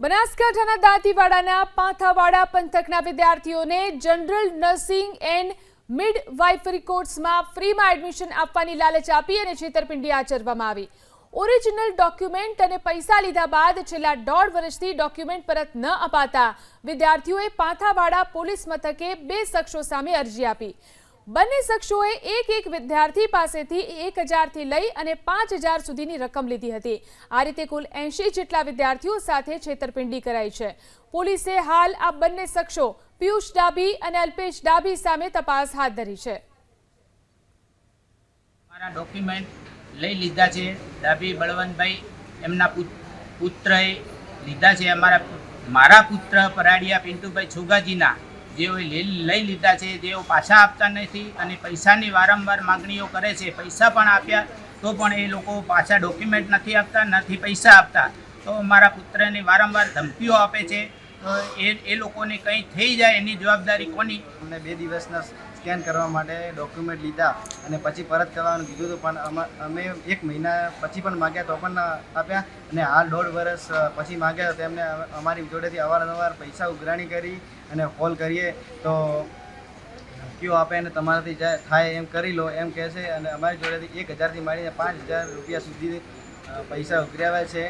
બનાસકાંઠાના દાંતીવાડાના પાંથાવાડા પંથકના વિદ્યાર્થીઓને general nursing and midwifery કોર્સમાં ફ્રીમાં એડમિશન આપવાની લાલચ આપી અને છેતરપિંડી આચરવામાં આવી. ઓરિજિનલ ડોક્યુમેન્ટ અને પૈસા લીધા બાદ છેલ્લા દોઢ વર્ષથી ડોક્યુમેન્ટ પરત ન અપાતા વિદ્યાર્થીઓએ પાંથાવાડા પોલીસ મથકે બે શખ્સો સામે અરજી આપી. બંને શખ્સોએ એક એક વિદ્યાર્થી પાસેથી એક હજારથી લઈ અને પાંચ હજાર સુધીની રકમ લીધી હતી. આ રીતે કુલ એંશી જેટલા વિદ્યાર્થીઓ સાથે છેતરપિંડી કરાઈ છે. પોલીસે હાલ આ બંને શખ્સો પિયુષ ડાબી અને અલ્પેશ ડાબી સામે તપાસ હાથ ધરી છે. મારા ડોક્યુમેન્ટ લઈ લીધા છે. ડાભી બળવંતભાઈ એમના પુત્રએ લીધા છે. અમારા, મારા પુત્ર પરાડિયા પિન્ટુભાઈ છુગાજીના જેઓએ લઈ લીધા છે, જેઓ પાછા આપતા નથી અને પૈસાની વારંવાર માગણીઓ કરે છે, પૈસા પણ આપ્યા, તો પણ એ લોકો પાછા ડોક્યુમેન્ટ નથી આપતા, નથી પૈસા આપતા. તો મારા પુત્રને વારંવાર ધમકીઓ આપે છે એ એ લોકોને કંઈ થઈ જાય એની જવાબદારી કોની? અમને બે દિવસના સ્કેન કરવા માટે ડોક્યુમેન્ટ લીધા અને પછી પરત કરવાનું કીધું હતું, પણ અમા- એક મહિના પછી પણ માગ્યા તો પણ આપ્યા અને હાલ દોઢ વર્ષ પછી માગ્યા તો તેમને અમારી જોડેથી અવારનવાર પૈસા ઉઘરાણી કરી અને કોલ કરીએ તો ધમકીઓ આપે અને તમારાથી જાય, થાય એમ કરી લો, એમ કહે છે અને અમારી જોડેથી એક હજારથી માંડીને પાંચ હજાર રૂપિયા સુધી પૈસા ઉઘરાવ્યા છે.